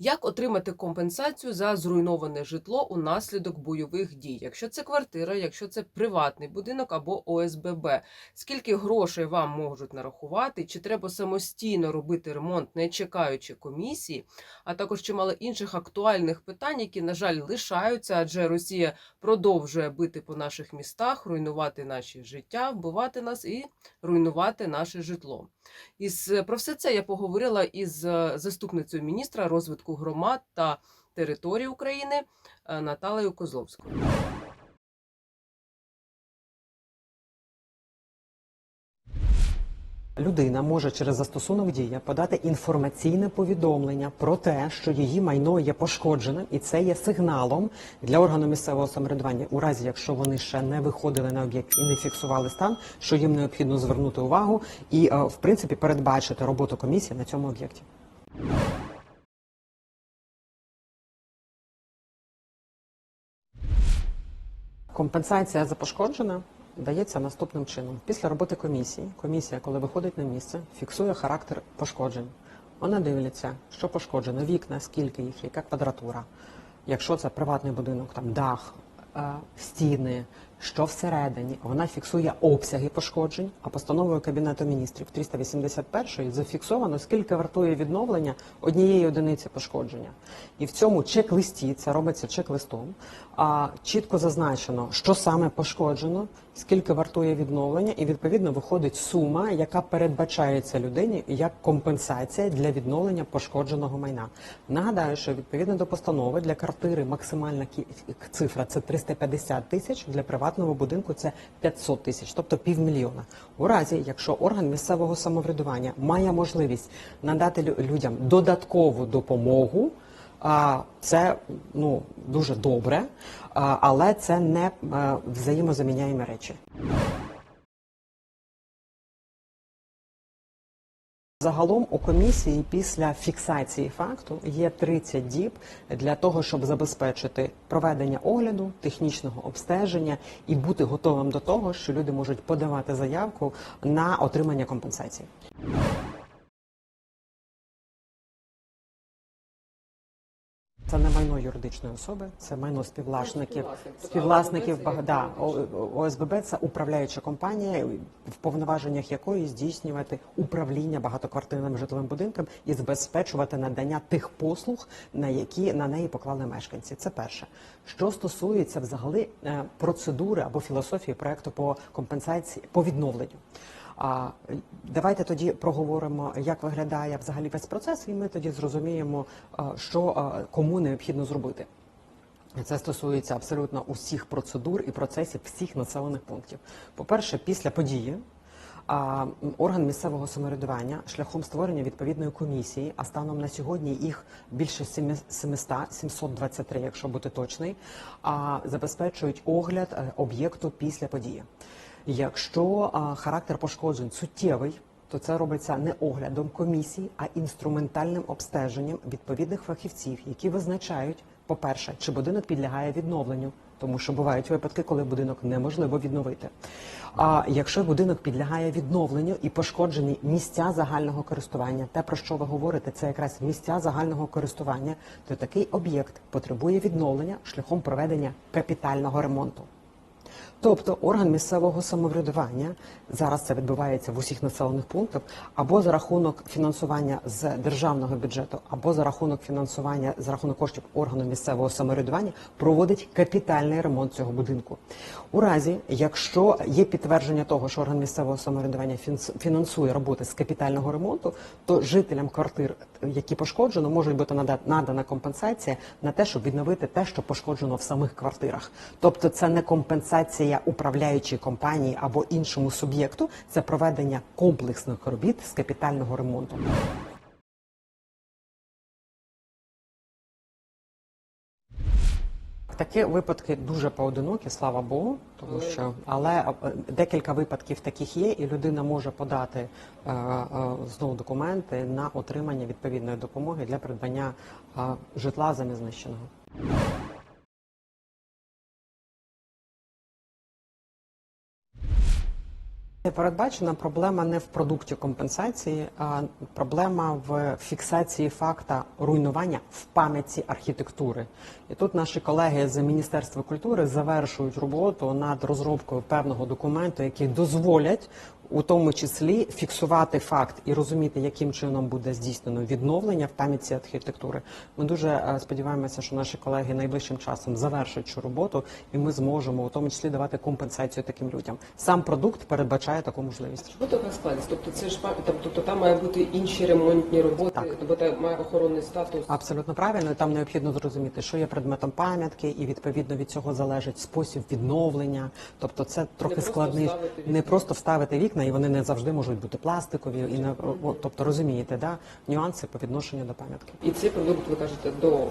Як отримати компенсацію за зруйноване житло унаслідок бойових дій? Якщо це квартира, якщо це приватний будинок або ОСББ, скільки грошей вам можуть нарахувати? Чи треба самостійно робити ремонт, не чекаючи комісії? А також чимало інших актуальних питань, які на жаль лишаються, адже Росія продовжує бити по наших містах, руйнувати наші життя, вбивати нас і руйнувати наше житло. Із про все це я поговорила із е, заступницею міністра розвитку громад та територій України е, Наталею Козловською. Людина може через застосунок дія подати інформаційне повідомлення про те, що її майно є пошкодженим, і це є сигналом для органу місцевого самоврядування, у разі якщо вони ще не виходили на об'єкт і не фіксували стан, що їм необхідно звернути увагу і, е, в принципі, передбачити роботу комісії на цьому об'єкті. Компенсація за пошкоджене дається наступним чином. Після роботи комісії, комісія, коли виходить на місце, фіксує характер пошкоджень. Вона дивиться, що пошкоджено, вікна, скільки їх, яка квадратура. Якщо це приватний будинок, там дах, е, стіни, що всередині, вона фіксує обсяги пошкоджень, а постановою Кабінету міністрів 381 зафіксовано, скільки вартує відновлення однієї одиниці пошкодження. І в цьому чек-листі, це робиться чек-листом, чітко зазначено, що саме пошкоджено, скільки вартує відновлення, і відповідно виходить сума, яка передбачається людині як компенсація для відновлення пошкодженого майна. Нагадаю, що відповідно до постанови для квартири максимальна цифра це 350 тисяч, для приватного будинку це 500 тисяч, тобто півмільйона. У разі, якщо орган місцевого самоврядування має можливість надати людям додаткову допомогу. Це ну дуже добре, але це не е, взаємозаміняємі речі. Загалом у комісії після фіксації факту є 30 діб для того, щоб забезпечити проведення огляду, технічного обстеження і бути готовим до того, що люди можуть подавати заявку на отримання компенсації. Юридичної особи, це майно співвласників. Співвласників да, ОСББ це управляюча компанія, в повноваженнях якої здійснювати управління багатоквартирним житловим будинком і забезпечувати надання тих послуг, на які на неї поклали мешканці. Це перше. Що стосується взагалі е, процедури або філософії проекту по компенсації по відновленню. А давайте тоді проговоримо, як виглядає взагалі весь процес, і ми тоді зрозуміємо, що кому необхідно зробити. Це стосується абсолютно усіх процедур і процесів всіх населених пунктів. По-перше, після події орган місцевого самоврядування шляхом створення відповідної комісії, а станом на сьогодні їх більше 700, 723, якщо бути точний, забезпечують огляд е, об'єкту після події. Якщо а, характер пошкоджень суттєвий, то це робиться не оглядом комісії, а інструментальним обстеженням відповідних фахівців, які визначають, по-перше, чи будинок підлягає відновленню, тому що бувають випадки, коли будинок неможливо відновити. А якщо будинок підлягає відновленню і пошкоджені місця загального користування, те про що ви говорите, це якраз місця загального користування, то такий об'єкт потребує відновлення шляхом проведення капітального ремонту. Тобто орган місцевого самоврядування зараз це відбувається в усіх населених пунктах, або за рахунок фінансування з державного бюджету, або за рахунок фінансування за рахунок коштів органу місцевого самоврядування проводить капітальний ремонт цього будинку. У разі, якщо є підтвердження того, що орган місцевого самоврядування фінансує роботи з капітального ремонту, то жителям квартир, які пошкоджено, може бути нада- надана компенсація на те, щоб відновити те, що пошкоджено в самих квартирах. Тобто, це не компенсація управляючій компанії або іншому суб'єкту, це проведення комплексних робіт з капітального ремонту. Такі випадки дуже поодинокі, слава Богу, тому що але е, декілька випадків таких є, і людина може подати е, е, знову документи на отримання відповідної допомоги для придбання е, житла замість знищеного. Передбачена проблема не в продукті компенсації, а проблема в фіксації факта руйнування в пам'яті архітектури. І тут наші колеги з Міністерства культури завершують роботу над розробкою певного документу, який дозволять у тому числі фіксувати факт і розуміти, яким чином буде здійснено відновлення в пам'яті архітектури. Ми дуже е, сподіваємося, що наші колеги найближчим часом завершать цю роботу, і ми зможемо у тому числі давати компенсацію таким людям. Сам продукт передбачає таку можливість. Що така складність? Тобто це ж тобто там має бути інші ремонтні роботи, Так. тобто має охоронний статус. Абсолютно правильно. Там необхідно зрозуміти, що є предметом пам'ятки, і відповідно від цього залежить спосіб відновлення. Тобто, це трохи просто складний не просто вставити вікна, і вони не завжди можуть бути пластикові. І не о, тобто розумієте, да нюанси по відношенню до пам'ятки. І цей продукт, ви кажете, до е,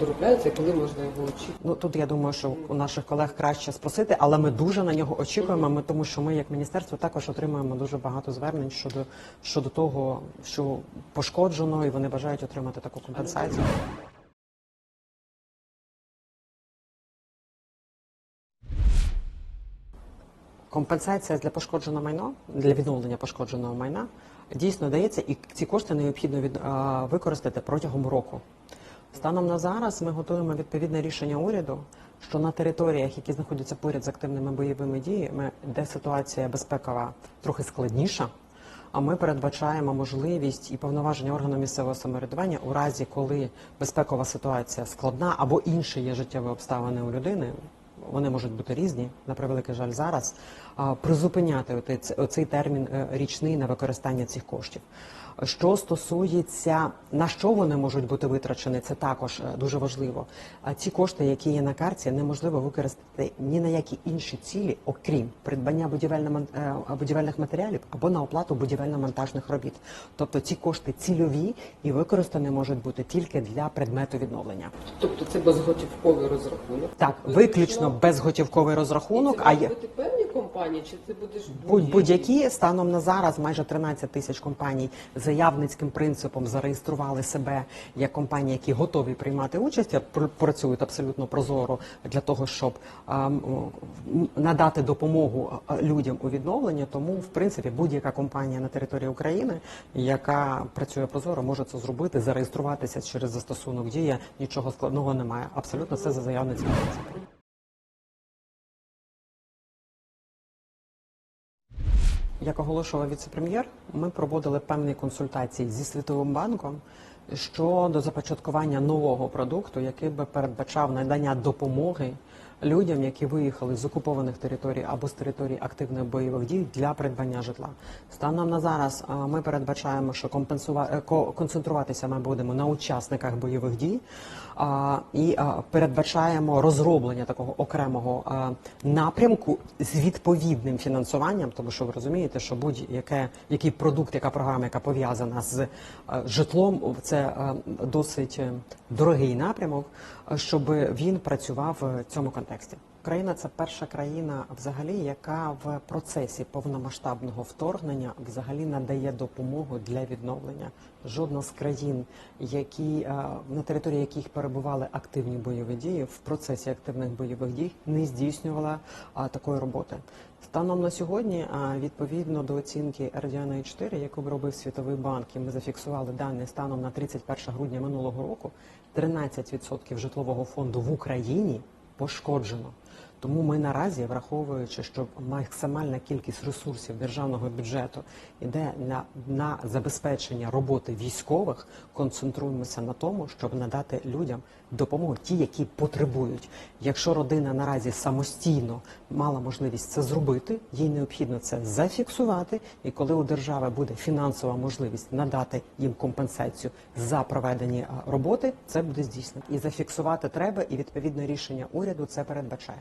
доробляється, коли можна його очікувати? Ну тут я думаю, що у наших колег краще спросити, але ми дуже на нього очікуємо. Ми тому, що ми, як міністерство, також отримуємо дуже багато звернень щодо щодо того, що пошкоджено, і вони бажають отримати таку компенсацію. Компенсація для пошкодженого майна для відновлення пошкодженого майна дійсно дається, і ці кошти необхідно від, а, використати протягом року. Станом на зараз ми готуємо відповідне рішення уряду, що на територіях, які знаходяться поряд з активними бойовими діями, де ситуація безпекова трохи складніша. А ми передбачаємо можливість і повноваження органу місцевого самоврядування у разі, коли безпекова ситуація складна або інші є життєві обставини у людини. Вони можуть бути різні, на превеликий жаль, зараз призупиняти оцей, термін е, річний на використання цих коштів. Що стосується на що вони можуть бути витрачені, це також е, дуже важливо. А ці кошти, які є на карті, неможливо використати ні на які інші цілі, окрім придбання е, будівельних матеріалів або на оплату будівельно-монтажних робіт. Тобто ці кошти цільові і використані можуть бути тільки для предмету відновлення. Тобто це безготівковий розрахунок. Так, виключно безготівковий розрахунок. І це А є бути компанії, чи це будеш будь- будь-які станом на зараз майже 13 тисяч компаній заявницьким принципом зареєстрували себе як компанії, які готові приймати участь, пр- працюють абсолютно прозоро для того, щоб надати допомогу людям у відновленні. Тому, в принципі, будь-яка компанія на території України, яка працює прозоро, може це зробити, зареєструватися через застосунок дія. Нічого складного немає. Абсолютно все за заявницьким принципом. Як оголошував віце-прем'єр, ми проводили певні консультації зі Світовим банком щодо започаткування нового продукту, який би передбачав надання допомоги людям, які виїхали з окупованих територій або з територій активних бойових дій для придбання житла. Станом на зараз ми передбачаємо, що компенсува... е, концентруватися ми будемо на учасниках бойових дій і передбачаємо розроблення такого окремого напрямку з відповідним фінансуванням, тому що ви розумієте, що будь-яке який продукт, яка програма, яка пов'язана з е, житлом, це е, досить дорогий напрямок, щоб він працював в цьому контексті. Україна це перша країна, взагалі, яка в процесі повномасштабного вторгнення взагалі надає допомогу для відновлення. Жодна з країн, які е, на території яких перебували активні бойові дії, в процесі активних бойових дій не здійснювала такої роботи. Станом на сьогодні, відповідно до оцінки RDNA 4, яку робив Світовий банк, і ми зафіксували дані станом на 31 грудня минулого року, 13% житлового фонду в Україні пошкоджено. Тому ми наразі, враховуючи, що максимальна кількість ресурсів державного бюджету йде на, на забезпечення роботи військових, концентруємося на тому, щоб надати людям допомогу, ті, які потребують. Якщо родина наразі самостійно мала можливість це зробити, їй необхідно це зафіксувати. І коли у держави буде фінансова можливість надати їм компенсацію за проведені роботи, це буде здійснено. І зафіксувати треба, і відповідно рішення уряду це передбачає.